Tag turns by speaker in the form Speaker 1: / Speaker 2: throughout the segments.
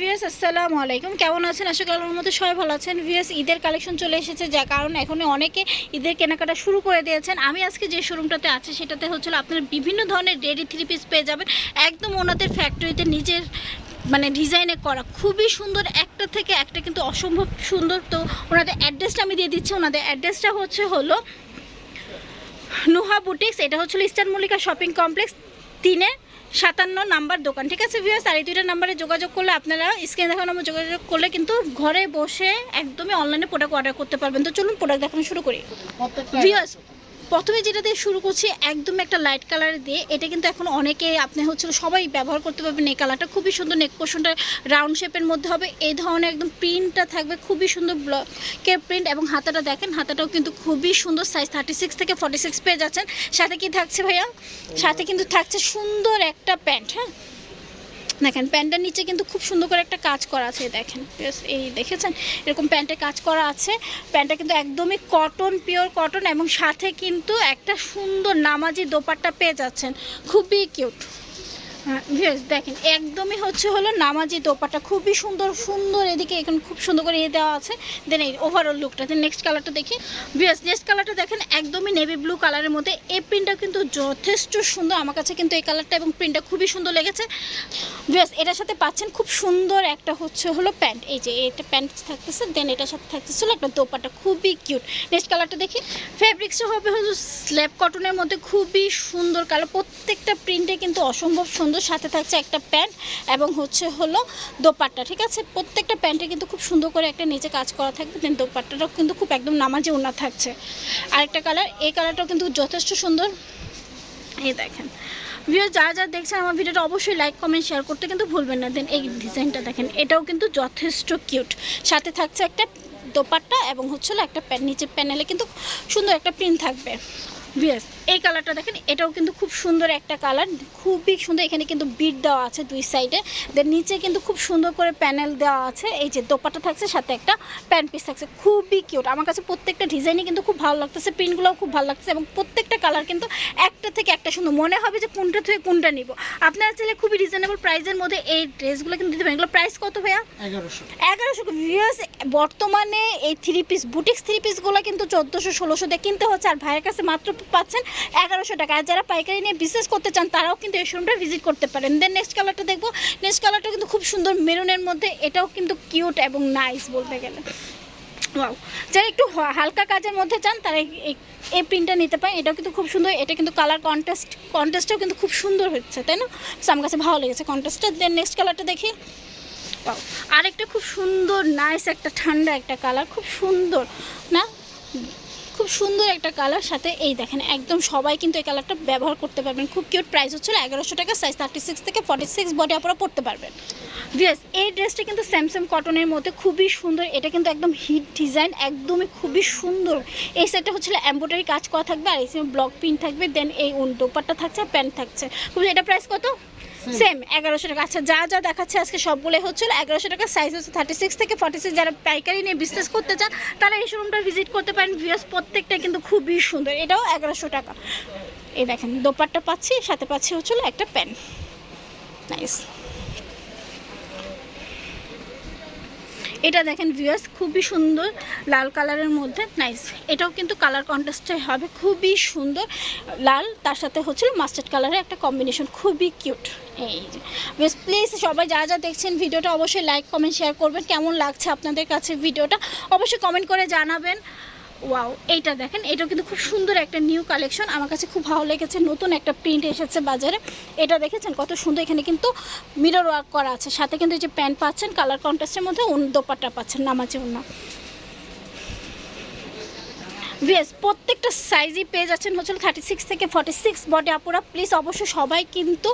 Speaker 1: VS আসসালামু আলাইকুম। কেমন আছেন? আশা করি মতো সবাই ভালো আছেন। ভিএস ঈদের কালেকশন চলে এসেছে যা কারণ এখন অনেকে ঈদের কেনাকাটা শুরু করে দিয়েছেন। আমি আজকে যে শোরুমটাতে আছি, সেটাতে হচ্ছিল আপনারা বিভিন্ন ধরনের রেডি থ্রি পিস পেয়ে যাবেন। একদম ওনাদের ফ্যাক্টরিতে নিজের মানে ডিজাইনে করা। খুবই সুন্দর একটা থেকে একটা কিন্তু অসম্ভব সুন্দর। তো ওনাদের অ্যাড্রেসটা আমি দিয়ে দিচ্ছি। ওনাদের অ্যাড্রেসটা হচ্ছে হলো নুহা বুটিক্স। এটা হচ্ছিল ইস্টার্ন মল্লিকা শপিং কমপ্লেক্স, তিনে সাতান্ন নাম্বার দোকান। ঠিক আছে ভিউয়ার্স আর এই দুইটা নাম্বারে যোগাযোগ করলে আপনারা স্ক্রিনে দেখানো নম্বর যোগাযোগ করলে কিন্তু ঘরে বসে একদমই অনলাইনে প্রোডাক্ট অর্ডার করতে পারবেন। তো চলুন প্রোডাক্ট দেখানো শুরু করি। ভিউয়ার্স প্রথমে যেটা দিয়ে শুরু করছি, একদম একটা লাইট কালার দিয়ে, এটা কিন্তু এখন অনেকে আপনি হচ্ছে সবাই ব্যবহার করতে পারবেন এই কালারটা খুবই সুন্দর নেক পোর্শনটা রাউন্ড শেপের মধ্যে হবে। এই ধরনের একদম প্রিন্টটা থাকবে, খুবই সুন্দর ব্লকের প্রিন্ট এবং হাতাটা দেখেন, হাতাটাও কিন্তু খুবই সুন্দর সাইজ থার্টি সিক্স থেকে ফর্টি সিক্স পেয়ে যাচ্ছেন। সাথে কি থাকছে ভাইয়া? সাথে কিন্তু থাকছে সুন্দর একটা প্যান্ট হ্যাঁ? দেখেন, প্যান্টের নিচে কিন্তু খুব সুন্দর করে একটা কাজ করা আছে, দেখেন। এই দেখেছেন? এরকম প্যান্টে কাজ করা আছে। প্যান্টটা কিন্তু একদমই কটন পিওর কটন এবং সাথে কিন্তু একটা সুন্দর নামাজি দোপাট্টা পেয়ে যাচ্ছেন। খুবই কিউট হ্যাঁ ভিউয়ার্স দেখেন, একদমই হচ্ছে হলো নামাজি দোপাট্টা। খুবই সুন্দর সুন্দর এদিকে এখানে খুব সুন্দর করে ইয়ে দেওয়া আছে। দেন এই ওভারঅল লুকটা দেন নেক্সট কালারটা দেখি। ভিউয়ার্স নেক্সট কালারটা দেখেন, একদমই নেভি ব্লু কালারের মধ্যে। এই প্রিন্টটা কিন্তু যথেষ্ট সুন্দর, আমার কাছে কিন্তু এই কালারটা এবং প্রিন্টটা খুবই সুন্দর লেগেছে। ভিউয়ার্স এটার সাথে পাচ্ছেন খুব সুন্দর একটা হচ্ছে হলো প্যান্ট এই যে, এটা প্যান্ট থাকতেছে দেন এটার সাথে থাকতেছিল একটা দোপাটা খুবই কিউট নেক্সট কালারটা দেখি। ফেব্রিক্সটা হবে হলো স্ল্যাব কটনের মধ্যে খুবই সুন্দর কালার প্রত্যেকটা প্রিন্টে কিন্তু অসম্ভব সুন্দর সাথে থাকছে একটা প্যান্ট এবং হচ্ছে হলো দোপাট্টা, ঠিক আছে? প্রত্যেকটা প্যান্টে কিন্তু খুব সুন্দর করে একটা নিচে কাজ করা থাকবে দেন দোপাট্টাটাও কিন্তু খুব একদম নামাজে ওনা থাকছে। আরেকটা কালার এই কালারটাও কিন্তু যথেষ্ট সুন্দর। এই দেখেন। ভিডিও যারা যারা দেখছেন আমার ভিডিওটা অবশ্যই লাইক কমেন্ট শেয়ার করতে কিন্তু ভুলবেন না। দেন এই ডিজাইনটা দেখেন, এটাও কিন্তু যথেষ্ট কিউট সাথে থাকছে একটা দোপাট্টা এবং হচ্ছিল একটা প্যান নিচের প্যানেলে কিন্তু সুন্দর একটা প্রিন্ট থাকবে। ভিএস এই কালারটা দেখেন এটাও কিন্তু খুব সুন্দর একটা কালার খুবই সুন্দর এখানে কিন্তু বিট দেওয়া আছে দুই সাইডে দেন নিচে কিন্তু খুব সুন্দর করে প্যানেল দেওয়া আছে এই যে দোপাটা থাকছে সাথে একটা প্যান্ট পিস থাকছে খুবই কিউট আমার কাছে প্রত্যেকটা ডিজাইনই কিন্তু খুব ভালো লাগতেছে প্রিন্টগুলোও খুব ভালো লাগছে এবং প্রত্যেকটা কালার কিন্তু একটা থেকে একটা সুন্দর। মনে হবে যে কোনটা থেকে কোনটা নিব। আপনারা চাইলে খুবই রিজনেবল প্রাইসের মধ্যে এই ড্রেসগুলো কিন্তু দিতে পারেন। এগুলো প্রাইস কত ভাইয়া?
Speaker 2: এগারোশো।
Speaker 1: এগারোশো বর্তমানে এই থ্রি পিস বুটিক্স থ্রি পিসগুলো কিন্তু চোদ্দোশো ষোলোশো দিয়ে কিনতে হচ্ছে আর ভাইয়ের কাছে মাত্র পাচ্ছেন এগারোশো টাকা। আর যারা পাইকারি নিয়ে বিজনেস করতে চান, তারাও কিন্তু এই শোরুমটা ভিজিট করতে পারেন। দেন নেক্সট কালারটা দেখব। নেক্সট কালারটা কিন্তু খুব সুন্দর মেরুনের মধ্যে। এটাও কিন্তু কিউট এবং নাইস বলতে গেলে। যারা একটু হালকা কাজের মধ্যে চান, তারা এই- প্রিন্টটা নিতে পারেন। এটাও কিন্তু খুব সুন্দর। এটা কিন্তু কালার কন্টেস্ট কন্টেস্টটাও কিন্তু খুব সুন্দর হচ্ছে, তাই না? আমার কাছে ভালো লেগেছে কন্টেস্টটা দেন নেক্সট কালারটা দেখি। আরেকটা খুব সুন্দর নাইস একটা, ঠান্ডা একটা কালার খুব সুন্দর, না? খুব সুন্দর একটা কালার সাথে এই দেখেন, একদম সবাই কিন্তু এই কালারটা ব্যবহার করতে পারবেন। খুব কিউট প্রাইস হচ্ছিল এগারোশো টাকা সাইজ থার্টি সিক্স থেকে ফর্টি সিক্স বডি আপনারা পড়তে পারবেন। ড্রেস এই ড্রেসটা কিন্তু স্যামসাং কটনের মধ্যে খুবই সুন্দর, এটা কিন্তু একদম হিট ডিজাইন একদমই খুবই সুন্দর। এই সেটটা হচ্ছিল এম্ব্রয়ডারি কাজ করা থাকবে, আর এই ব্লক পিন থাকবে দেন এই দোপাট্টা থাকছে, আর প্যান্ট থাকছে। খুব এটা প্রাইস কত? সেম এগারোশো টাকা। আচ্ছা যা যা দেখাচ্ছে আজকে সবগুলো হচ্ছিল এগারোশো টাকা সাইজ হচ্ছে থার্টি সিক্স থেকে ফর্টি সিক্স যারা পাইকারি নিয়ে বিজনেস করতে চান, তারা এই শোরুমটা ভিজিট করতে পারেন। ভিএস প্রত্যেকটা কিন্তু খুবই সুন্দর। এটাও এগারোশো টাকা। এই দেখেন দোপারটা পাচ্ছি, সাথে পাচ্ছি হচ্ছিল একটা প্যান্ট নাইস এটা দেখেন ভিউয়ার্স খুবই সুন্দর লাল কালারের মধ্যে নাইস এটাও কিন্তু কালার কন্ট্রাস্টে হবে, খুবই সুন্দর। লাল, তার সাথে হচ্ছে মাস্টার্ড কালারের একটা কম্বিনেশন খুবই কিউট এই যে প্লিজ সবাই যা যা দেখছেন ভিডিওটা অবশ্যই লাইক কমেন্ট শেয়ার করবেন। কেমন লাগছে আপনাদের কাছে ভিডিওটা? অবশ্যই কমেন্ট করে জানাবেন। ওয়াও এইটা দেখেন এটা কিন্তু খুব সুন্দর একটা নিউ কালেকশন আমার কাছে খুব ভালো লেগেছে, নতুন একটা প্রিন্ট এসেছে বাজারে। এটা দেখেছেন, কত সুন্দর, এখানে কিন্তু মিরর ওয়ার্ক করা আছে। সাথে কিন্তু এই যে প্যান্ট পাচ্ছেন কালার কন্ট্রাস্টের মধ্যে অন্য দোপাট্টা পাচ্ছেন, নামাজে উন্না। ভিএস প্রত্যেকটা সাইজই পেয়ে যাচ্ছেন হচ্ছে থার্টি সিক্স থেকে ফর্টি সিক্স বডি আপুরা। প্লিজ অবশ্যই সবাই কিন্তু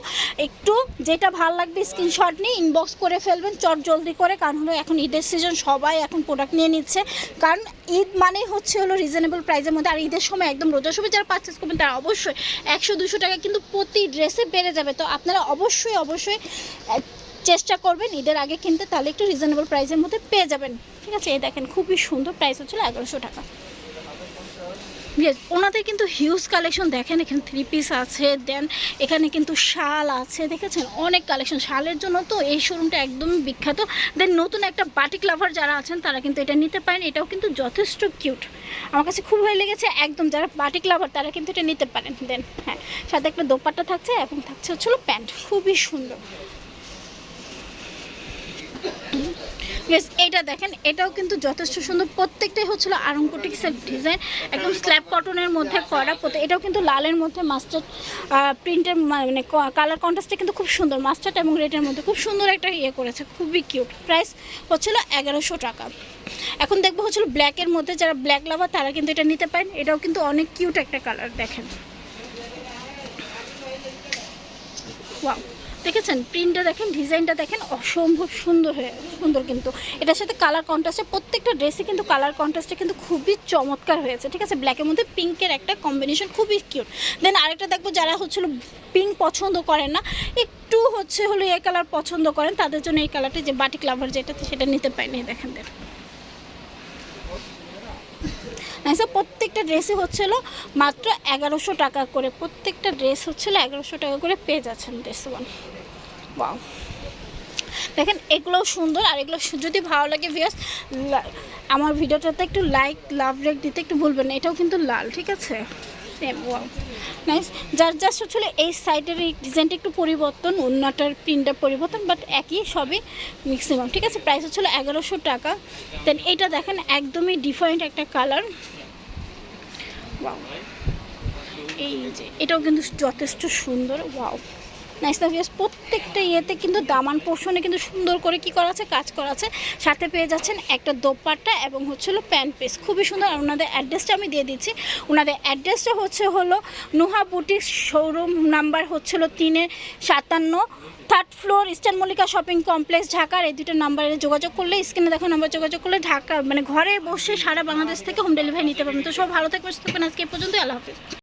Speaker 1: একটু যেটা ভালো লাগবে স্ক্রিনশট নিয়ে ইনবক্স করে ফেলবেন, চট জলদি করে, কারণ হলো এখন ঈদের সিজন সবাই এখন প্রোডাক্ট নিয়ে নিচ্ছে। কারণ ঈদ মানেই হচ্ছে হলো রিজনেবল প্রাইসের মধ্যে, আর ঈদের সময় একদম রোজার সময় যারা পারচেস করবেন, তারা অবশ্যই একশো দুশো টাকা কিন্তু প্রতি ড্রেসে বেড়ে যাবে। তো আপনারা অবশ্যই অবশ্যই চেষ্টা করবেন ঈদের আগে কিনতে, তাহলে একটু রিজনেবল প্রাইসের মধ্যে পেয়ে যাবেন। ঠিক আছে, এই দেখেন, খুবই সুন্দর প্রাইস হচ্ছিল এগারোশো টাকা। Yes, ওনাদের কিন্তু হিউজ কালেকশন দেখেন এখানে থ্রি পিস আছে দেন এখানে কিন্তু শাল আছে দেখেছেন? অনেক কালেকশন শালের জন্য তো এই শোরুমটা একদমই বিখ্যাত। দেন নতুন একটা বাটিক লাভার যারা আছেন তারা কিন্তু এটা নিতে পারেন এটাও কিন্তু যথেষ্ট কিউট আমার কাছে খুব ভালো লেগেছে একদম যারা বাটিক লাভার তারা কিন্তু এটা নিতে পারেন। দেন হ্যাঁ সাথে একটা দোপাট্টা থাকছে এবং থাকছে হচ্ছিল প্যান্ট খুবই সুন্দর। ইয়েস এটা দেখেন, এটাও কিন্তু যথেষ্ট সুন্দর। প্রত্যেকটাই হচ্ছিল আরঙ্কটিক্সের ডিজাইন একদম স্ল্যাব কটনের মধ্যে করা এটাও কিন্তু লালের মধ্যে মাস্টার প্রিন্টের মানে কালার কন্ট্রাস্টটা কিন্তু খুব সুন্দর মাস্টার্ড এবং রেডের মধ্যে খুব সুন্দর একটা ইয়ে করেছে, খুবই কিউট প্রাইস হচ্ছিল এগারোশো টাকা। এখন দেখব হচ্ছিল ব্ল্যাকের মধ্যে, যারা ব্ল্যাক লাভার তারা কিন্তু এটা নিতে পারেন। এটাও কিন্তু অনেক কিউট একটা কালার দেখেন। ওয়াও দেখেছেন? প্রিন্টটা দেখেন ডিজাইনটা দেখেন, অসম্ভব সুন্দর হয়ে, সুন্দর কিন্তু। এটার সাথে কালার কন্ট্রাস্টে প্রত্যেকটা ড্রেসে কিন্তু কালার কন্ট্রাস্টে কিন্তু খুবই চমৎকার হয়েছে, ঠিক আছে? ব্ল্যাকের মধ্যে পিঙ্কের একটা কম্বিনেশন খুবই কিউট দেন আরেকটা দেখব, যারা হচ্ছিল পিঙ্ক পছন্দ করেন না, একটু হচ্ছে হলো এই কালার পছন্দ করেন, তাদের জন্য এই কালারটা যে বাটিক লাভার যেটা, সেটা নিতে পারেন দেখেন দেন প্রত্যেকটা ড্রেসই হচ্ছিল মাত্র এগারোশো টাকা করে, প্রত্যেকটা ড্রেস হচ্ছিল এগারোশো টাকা করে পেয়ে যাচ্ছেন ড্রেস ওয়ান বাও দেখেন, এগুলোও সুন্দর আর এগুলো যদি ভালো লাগে ভিয়াস আমার ভিডিওটাতে একটু লাইক লাভ রেক দিতে একটু ভুলবেন না, এটাও কিন্তু লাল, ঠিক আছে? ওয়াও নাইস যার জাস্ট হচ্ছিল এই সাইডের এই ডিজাইনটা একটু পরিবর্তন অন্যটার প্রিন্টটা পরিবর্তন বাট একই, সবই ম্যাক্সিমাম ঠিক আছে? প্রাইস হচ্ছিল এগারোশো টাকা। দেন এইটা দেখেন, একদমই ডিফারেন্ট একটা কালার ওয়াও এই যে, এটাও কিন্তু যথেষ্ট সুন্দর ওয়াও নাইস নাভিয়াস প্রত্যেকটা ইয়েতে কিন্তু দামান পোর্শনে কিন্তু সুন্দর করে কি করা আছে, কাজ করা আছে। সাথে পেয়ে যাচ্ছেন একটা দোপাট্টা এবং হচ্ছে হলো প্যান্ট পিস খুবই সুন্দর। আর ওনাদের অ্যাড্রেসটা আমি দিয়ে দিচ্ছি। ওনাদের অ্যাড্রেসটা হচ্ছে হলো নুহা বুটিক শোরুম নাম্বার হচ্ছে হলো তিনে সাতান্ন third floor eastern Mallika shopping complex ঢাকার এই দুটো নাম্বারে যোগাযোগ করলে স্ক্রিনে দেখো নাম্বার যোগাযোগ করলে ঢাকা মানে ঘরে বসে সারা বাংলাদেশ থেকে হোম ডেলিভারি নিতে পারবেন। তো সব ভালো থাকবেন আজকে পর্যন্ত আল্লাহ হাফিজ।